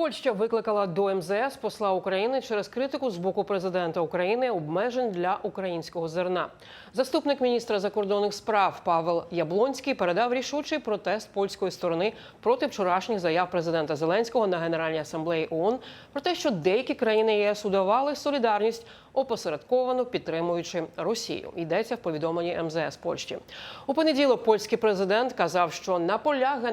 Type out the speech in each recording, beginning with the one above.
Польща викликала до МЗС посла України через критику з боку президента України обмежень для українського зерна. Заступник міністра закордонних справ Павел Яблонський передав рішучий протест польської сторони проти вчорашніх заяв президента Зеленського на Генеральній асамблеї ООН про те, що деякі країни ЄС удавали солідарність опосередковано підтримуючи Росію. Йдеться в повідомленні МЗС Польщі. У понеділок польський президент казав, що на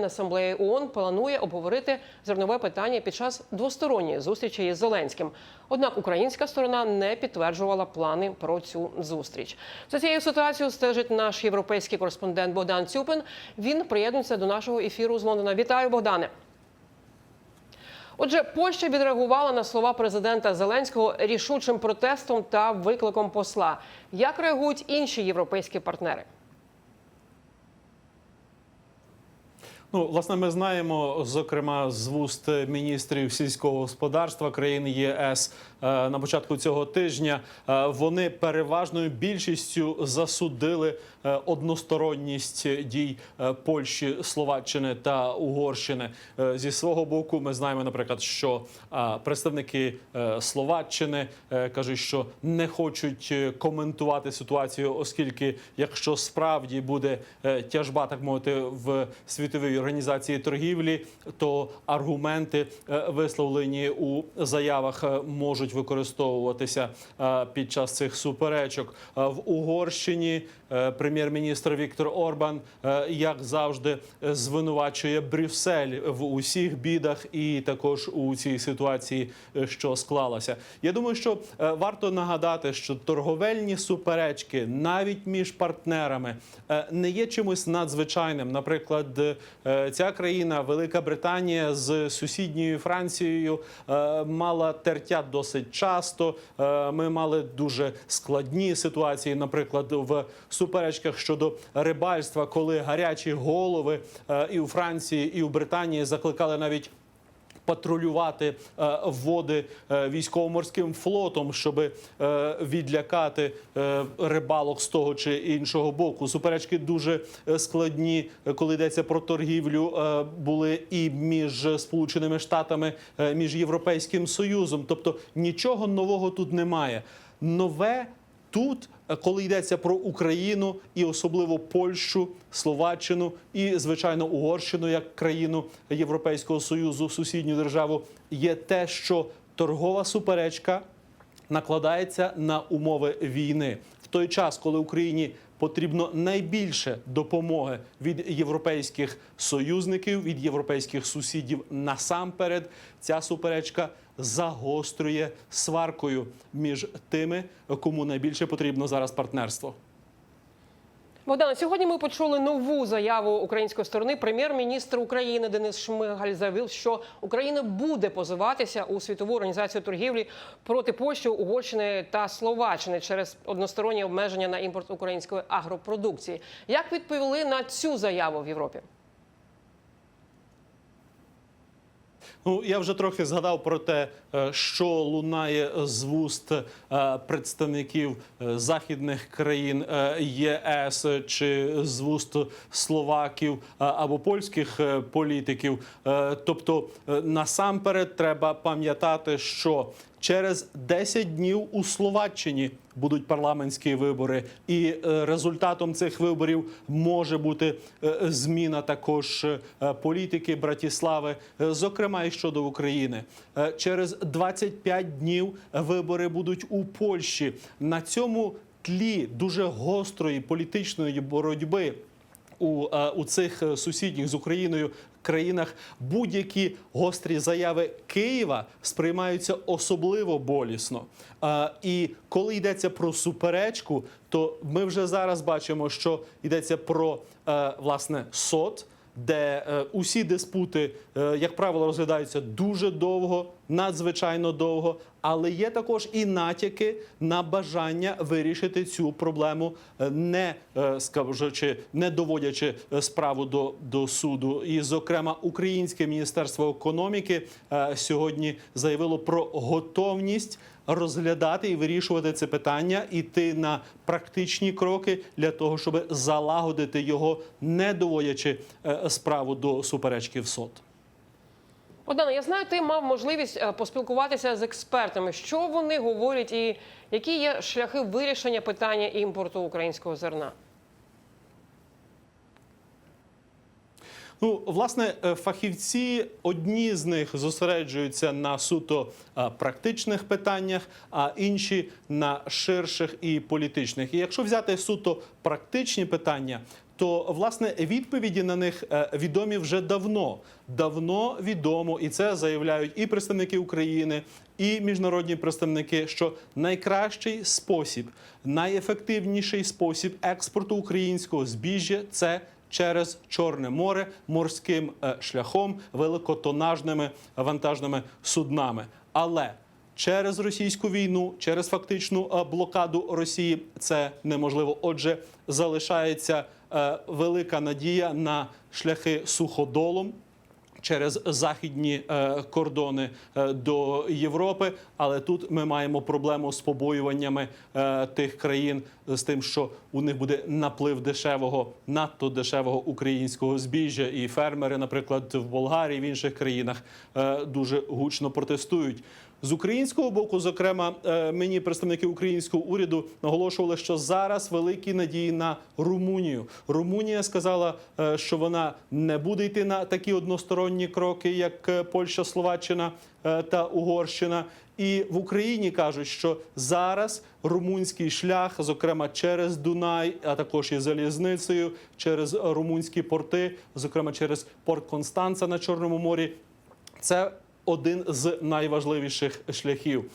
асамблеї ООН планує обговорити зернове питання під час двосторонньої зустрічі із Зеленським. Однак українська сторона не підтверджувала плани про цю зустріч. За цією ситуацією стежить наш європейський кореспондент Богдан Цюпин. Він приєднується до нашого ефіру з Лондона. Вітаю, Богдане. Отже, Польща відреагувала на слова президента Зеленського рішучим протестом та викликом посла. Як реагують інші європейські партнери? Ну, власне, ми знаємо, зокрема, з вуст міністрів сільського господарства країн ЄС е, на початку цього тижня. е, Вони переважною більшістю засудили е, односторонність дій Польщі, Словаччини та Угорщини. Зі свого боку, ми знаємо, наприклад, що представники Словаччини кажуть, що не хочуть коментувати ситуацію, оскільки якщо справді буде тяжба, так мовити, в світовій організації торгівлі, то аргументи, е, висловлені у заявах, е, можуть використовуватися е, під час цих суперечок. В Угорщині прем'єр-міністр Віктор Орбан, як завжди, звинувачує Брюссель в усіх бідах і також у цій ситуації, що склалася. Я думаю, що варто нагадати, що торговельні суперечки навіть між партнерами не є чимось надзвичайним. Наприклад, ця країна, Велика Британія, з сусідньою Францією е, мала тертя досить часто. Е, Ми мали дуже складні ситуації, наприклад, в суперечках щодо рибальства, коли гарячі голови е, і у Франції, і у Британії закликали навіть патрулювати е, води е, військово-морським флотом, щоб е, відлякати рибалок з того чи іншого боку. Суперечки дуже складні, коли йдеться про торгівлю, були і між Сполученими Штатами, між Європейським Союзом. Тобто нічого нового тут немає. Нове Тут, е, коли йдеться про Україну і особливо Польщу, Словаччину і, звичайно, Угорщину як країну Європейського союзу, сусідню державу, є те, що торгова суперечка накладається на умови війни той час, коли Україні потрібно найбільше допомоги від європейських союзників, від європейських сусідів. Насамперед, ця суперечка загострює сваркою між тими, кому найбільше потрібно зараз партнерство. Богдане, сьогодні ми почули нову заяву української сторони. Прем'єр-міністр України Денис Шмигаль заявив, що Україна буде позиватися у світову організацію торгівлі проти Польщі, Угорщини та Словаччини через односторонні обмеження на імпорт української агропродукції. Як відповіли на цю заяву в Європі? Ну, я вже трохи згадав про те, е, що лунає з вуст е, представників е, західних країн ЄС чи з вуст словаків або польських політиків. Тобто, насамперед, треба пам'ятати, що Через 10 днів у Словаччині будуть парламентські вибори, і е, результатом цих виборів може бути е, зміна також е, політики Братіслави, зокрема і щодо України. Через 25 днів вибори будуть у Польщі. На цьому тлі дуже гострої політичної боротьби у, е, у цих е, сусідніх з Україною країнах будь-які гострі заяви Києва сприймаються особливо болісно. Е, І коли йдеться про суперечку, то ми вже зараз бачимо, що йдеться про власне сот. Де е, усі диспути, е, як правило, розглядаються дуже довго, надзвичайно довго, але є також і натяки на бажання вирішити цю проблему, е, не скажучи, не доводячи справу до, до суду. І, зокрема, Українське міністерство економіки сьогодні заявило про готовність. Розглядати і вирішувати це питання, іти на практичні кроки для того, щоб залагодити його, не доводячи е, справу до суперечки в сот. Богдане, я знаю, ти мав можливість е, поспілкуватися з експертами. Що вони говорять, і які є шляхи вирішення питання імпорту українського зерна? Ну, власне, е, фахівці одні з них зосереджуються на суто е, практичних питаннях, а інші на ширших і політичних. І якщо взяти суто практичні питання, то власне відповіді на них е, відомі вже давно. Давно відомо, і це заявляють і представники України, і міжнародні представники, що найкращий спосіб, найефективніший спосіб експорту українського збіжжя це через Чорне море морським е, шляхом великотонажними вантажними суднами. Але через російську війну, через фактичну е, блокаду Росії це неможливо. Отже, залишається е, велика надія на шляхи суходолом через західні е, кордони е, до Європи. Але тут ми маємо проблему з побоюваннями е, тих країн з тим, що у них буде наплив дешевого, надто дешевого українського збіжжя. І фермери, наприклад, в Болгарії в інших країнах дуже гучно протестують. З українського боку, зокрема, мені представники українського уряду наголошували, що зараз великі надії на Румунію. Румунія сказала, що вона не буде йти на такі односторонні кроки, як е, Польща, Словаччина е, та Угорщина. І в Україні кажуть, що зараз румунський шлях, зокрема через Дунай, а також і залізницею, через румунські порти, зокрема через порт Констанца на Чорному морі, це один з найважливіших шляхів.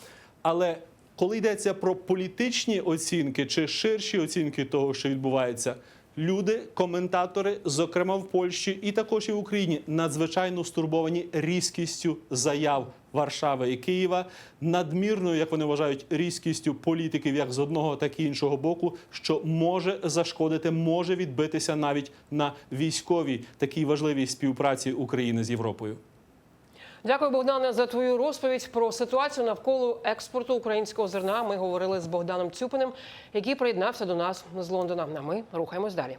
Але коли йдеться про політичні оцінки чи ширші оцінки того, що відбувається, люди, коментатори, зокрема в Польщі і також і в Україні, надзвичайно стурбовані різкістю заяв Варшави і Києва, надмірною, як вони вважають, різкістю політиків, як з одного, так і іншого боку, що може зашкодити, може відбитися навіть на військовій такій важливій співпраці України з Європою. Дякую, Богдане, за твою розповідь про ситуацію навколо експорту українського зерна. Ми говорили з Богданом Цюпиним, який приєднався до нас з Лондона. А ми рухаємось далі.